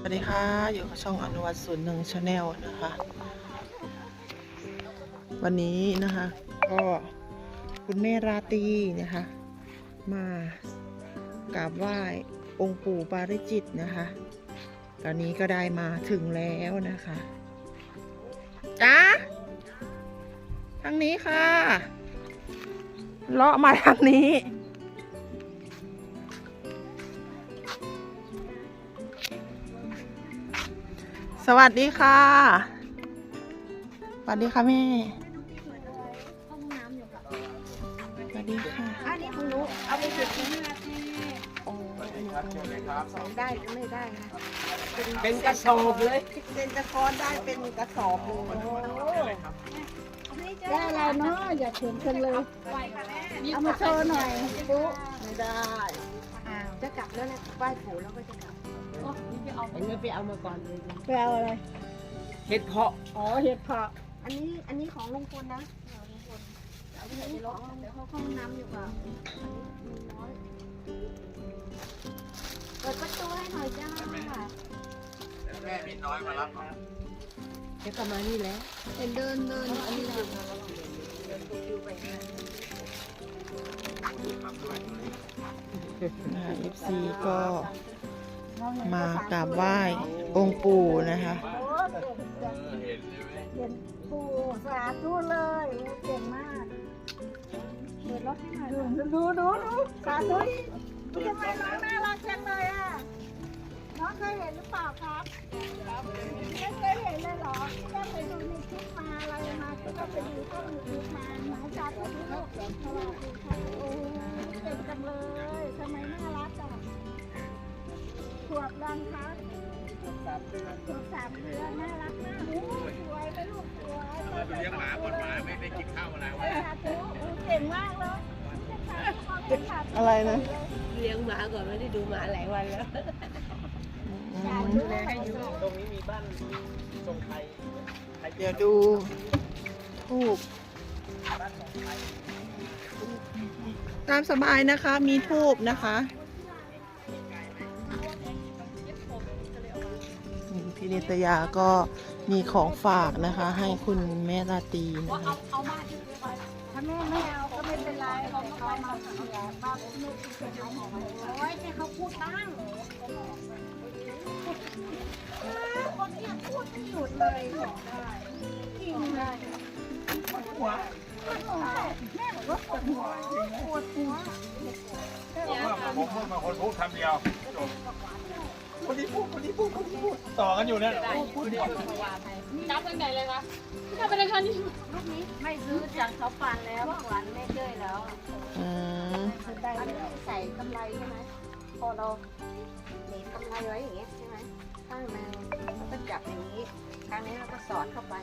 สวัสดีค่ะ อยู่กับช่องอนุวัตศูนย์หนึ่งชาแนลนะคะ วันนี้นะคะ ก็คุณแม่ราตีนะคะ มากราบไหว้องค์ปู่ปาริจิตนะคะ ตอนนี้ก็ได้มาถึงแล้วนะคะจ้าทางนี้ค่ะเลาะมาทางนี้ สวัสดีค่ะ สวัสดีค่ะแม่ห้องน้ำอยู่กับสวัสดีค่ะ อันนี้ของหนูเอาไปเก็บไว้ให้นาทีโอ้สองได้หรือไม่ได้นะเป็นกระสอบเลยเป็นตะกอนได้เป็นกระสอบเลยโอ้ได้แล้วเนาะอย่าเถียงกันเลย เอามาโชว์หน่อยปุ๊ไม่ได้ จะกลับแล้วนะไหว้ปู่แล้วก็จะกลับอันนี้ ไปเอามาก่อนเลยไปเอาอะไร เห็ดเพาะอ๋อ เห็ดเพาะ อันนี้ อันนี้ของลุงพลนะของลุงพลเอาไปใส่ในรถเดี๋ยวเขาเข้าห้องน้ำอยู่กับอันนี้มีน้อยเปิดประตูให้หน่อยจ้าแม่มีน้อยมารับแค่ประมาณนี้แหล้วเดินเดินอันนี้เรานะคะ FC ก็ มากราบไหว้องค์ปู่นะคะเห็นปู่สาธุเลยเก่งมากเปิดรถให้หน่อยดูดูดูดูสาธุทำไมน้องน่ารักจังเลยอะน้องเคยเห็นหรือเปล่าครับไม่เคยเห็นเลยเหรอก็ไปดูในคลิปมาอะไรมาก็ไปดูก็มีคลิปมาหมาสาธุลูกสวัสดีค่ะโอ้เก่งจังเลยทำไมน่ารัก ขวบดังครับตัวสามเดือนน่ารักมากโอ้ยสวยไปลูกสวยเลี้ยงหมาคนหมาไม่ได้กินข้าวอะไรเออสาธุเก่งมากเลยจะพาพ่อไปหาอะไรนะ เลี้ยงหมาก่อนไม่ได้ดูหมาหลายวันแล้วอืมดูแลให้อยู่ตรงนี้มีบ้านมีทรงไทยเดี๋ยวดูทูบตามสบายนะคะมีทูบนะคะ พี่นิตยาก็มีของฝากนะคะ ให้คุณแม่ราตรีนะคะถ้าแม่ไม่เอาก็ไม่เป็นไรเขาเขามาเสียบ้าผมไม่ติดใจของโอ้ยให้เขาพูดบ้างคนที่ยพูดไม่หยุดเลยบอกได้จริงเลยปวดหัวแม่บอกว่าปวดหัวปวดหัวผมพูดมาคนพูดคำเดียวจบ คนนี้พูดคนนี้พูดคนนี้พูดต่อกันอยู่เนี่ยพูดพูดพูดนับตั้งแต่เลยคะนับไปเลยค่ะนี่ลูกนี้ไม่ซื้อจากเขาปานแล้วหวานแม่เจ้ยแล้วอืมอันนี้ใส่กำไรใช่ไหมพอเราหนีบกำไรไว้อย่างเงี้ยใช่ไหมข้างหนึงเราก็จับอย่างนี้ครั้งนี้เราก็สอดเข้าไป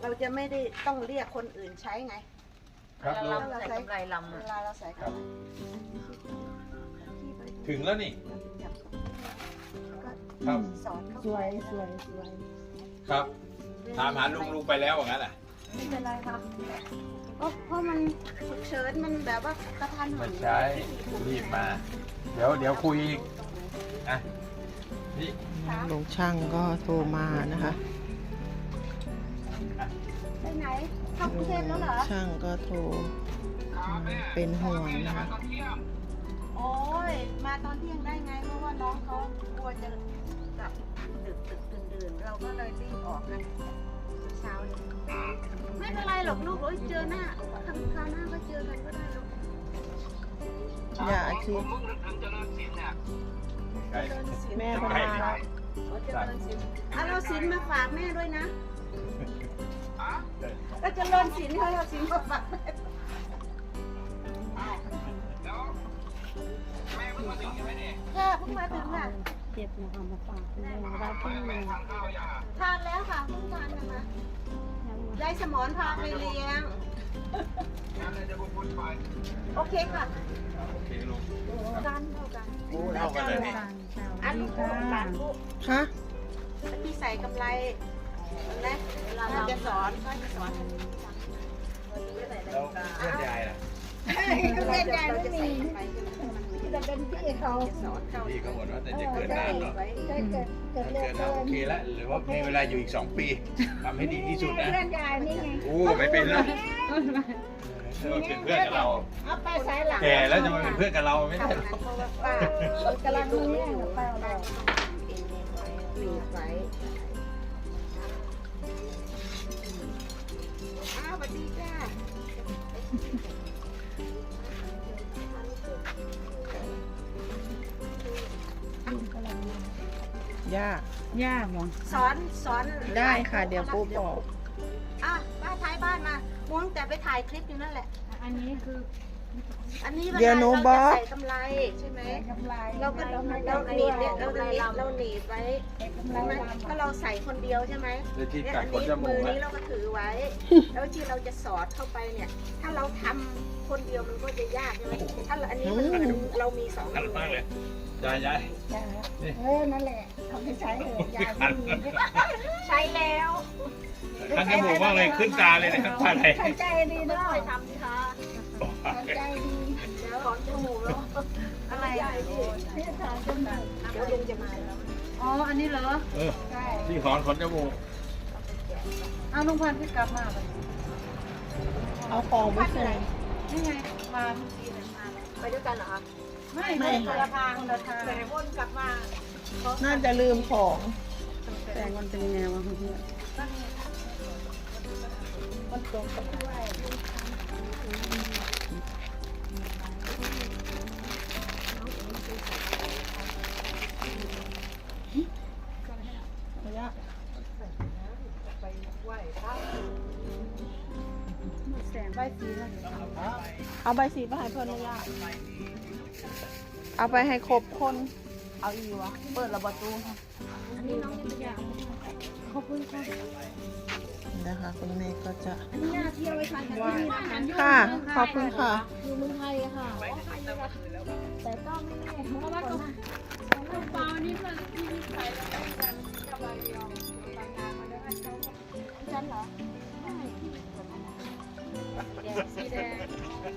เราจะไม่ได้ต้องเรียกคนอื่นใช้ไงครับลูกเราใส่กำไรลำเวลาเราใส่เข้าไปถึงแล้วนี่จับ ครับ สอดเข้าไปสวยสวยสวยครับ ถามหาลุงลุงไปแล้วอย่างนั้นอะ ไม่เป็นไรครับเพราะเพราะมันฉุกเฉินมันแบบว่ากระทันหัไม่นใช่รีบมา เดี๋ยวเดี๋ยวคุยอีกอะนี่ลุงช่างก็โทรมานะคะไปไหนเข้ากรุงเทพแล้วเหรอช่างก็โทรมาเป็นห่วงนะคะโอ้ย มาตอนเที่ยงได้ไง เพราะว่าน้องเขากลัวจะกลับดึกดึกดื่นดื่นเราก็เลยรีบออกกันเช้านี้ไม่เป็นไรหรอกลูกโอ้ยเจอหน้าครั้งคราวหน้าก็เจอกันก็ได้ลูกอย่าชีใกล้เจริญศิลป์แม่คนมาแล้วขอเจริญศิลป์อะเราศิลป์มาฝากแม่ด้วยนะก็เจริญศิลป์เขาเอาศิลป์มาฝากแม่ ค่ะเพิ่งมาถึงค่ะ เจ็บนะคะมาฝากคุณแม่รับที่มือทานแล้วค่ะเพิ่งทานกันมายายสมอนพาไปเลี้ยง โอเคค่ะโอเคลุงกันเท่ากันเท่ากันเลยนี่อันลูกหลานลูกคะที่ใส่กำไรนะเวลาเราจะสอนก็จะสอนให้แล้วเพื่อนยายล่ะเพื่อนยายไม่มี จะเป็นพี่เขาพี่ก็บอกว่าแต่จะเกิดนานเนาะใช่เกิดเกิดเร็วเกิดนานเกิโอนเคแล้วหรือว่ามีเวลาอยู่อีกสองปีทำให้ดีที่สุดนะเพื่อนยายนี่ไงโอ้ไม่เป็นแล้วจะมาเป็นเพื่อนกับเราเอาไปสายหลังแก่แล้วจะมาเป็นเพื่อนกับเราไม่ได้หรอกป้ากำลังดูแม่เปล่าเราหนีไว้อ้าวสวัสดีจ้า ย่ายากเหรอสอนสอนได้ค่ะ เดี๋ยวปูบอกอะป้าท้ายบ้านมามุ้งแต่ไปถ่ายคลิปอยู่นั่นแหละ อันนี้คือ อันนี้เดี๋ยวหนูเราบอจะกใส่กำไรใช่ไหมกำไรเราก็เราเราหนีบเนี่ยเราหนีบเราหนีบไว้กำไรใช่ไหมลำถ้าเราใส่คนเดียวใช่ไหมแล้วที่เนี่ยกัดอันขนนี้จมูมืกออะนี้เราก็ถือไว้ แล้วที่เราจะสอดเข้าไปเนี่ย ถ้าเราทำคนเดียวมันก็จะยากใช่ไหมถ้าอันนี้มันมันเรามีสองขันมือมากเลยยายยายจ้าเออ นั่นแหละเอาไปใช้เถอะยายขันใช้แล้วขันจมูกมากเลยขึ้นตาเลยนะครับตาไหลขันใจดีเนาะไปทำสิคะ เดี๋ยวลุงจะมาแล้วอ๋อ อันนี้เหรอ เออใช่ที่ถอนขนจมูกเอาลุงพันธุ์พี่กลับมาเลยเอาของไปส่งนี่ไง มาเมื่อกี้เลยมาแล้วไปด้วยกันเหรอคะไม่ไม่คนละทางคนละทางแต่วนกลับมาน่าจะลืมของแต่มันเป็นยังไงวะเพื่อนมันตกกับด้วย เอาใบสีไปให้เพื่อนนะย่าเอาไปให้ครบคน เอาอีวะ เปิดระประตูค่ะอันนี้น้องยังอยากขอบคุณค่ะนะคะคุณแม่ก็จะอันนี้น่าเที่ยวไปทานกันที่นี่นะคะค่ะ ขอบคุณค่ะ อยู่เมืองไทยอะค่ะ แต่ก็ไม่แน่เพราะว่าก่อนหน้าเปล่านี่เพื่อนที่ที่ใส่แล้วกันกับใบเดียวบางงานมาด้วยฉันเหรอสีแดง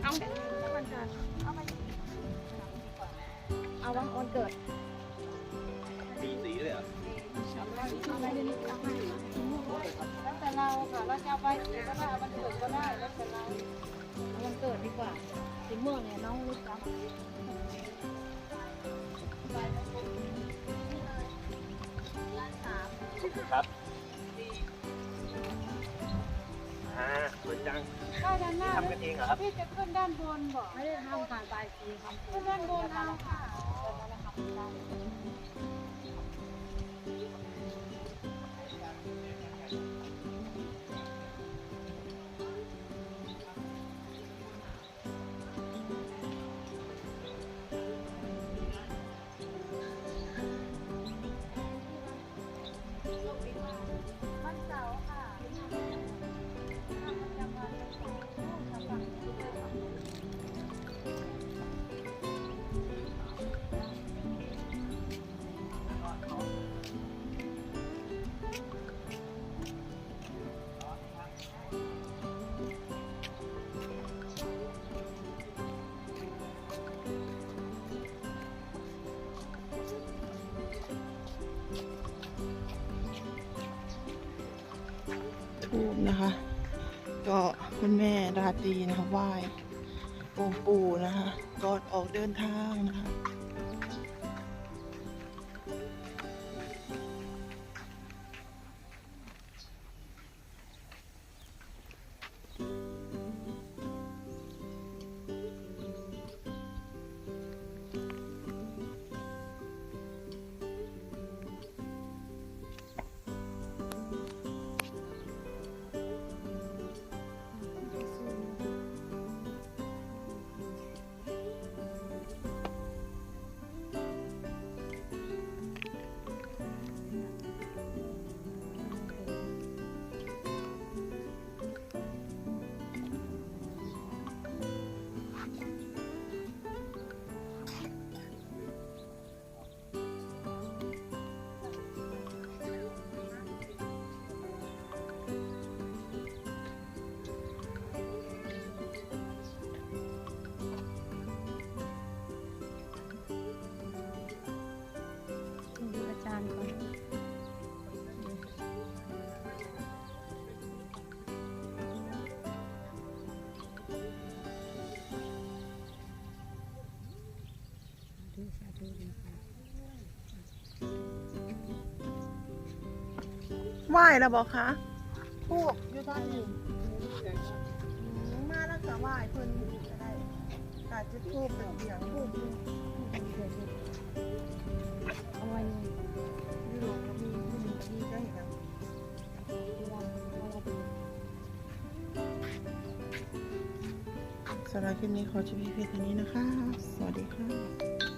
เอาเอาวันวันเกิดมีสีเลยเหรอแล้วแต่เราค่ะเราจะเอาใบสีก็ได้เอาวันเกิดก็ได้แล้วแต่เราเอาวันเกิดดีกว่าสีม่วงเนี่ยน้องรู้จักครับ ยจังได้ด้านหน้าทำกันเองเหรอครับพี่จะขึ้นด้านบนบอกไม่ได้ทำผ่านใบสีทำขึ้นด้านบนเอาค่ะ นะคะ ก็คุณแม่ราตรีนะคะไหว้องค์ปู่นะคะ ก่อนออกเดินทางนะคะ ไหว้แล้วบอกคะทูบอยู่ท่านนี้อืมมาแล้วก็ไหว้เพิ่นก็ได้กาจะทูบเป็นเสียงทูบอยู่เอาไว้ยุโรปก็มีผู้หญิงก็มีก็เห็นแล้วสำหรับคลิปนี้ขอจบเพียงเท่านี้นะคะ สวัสดีค่ะ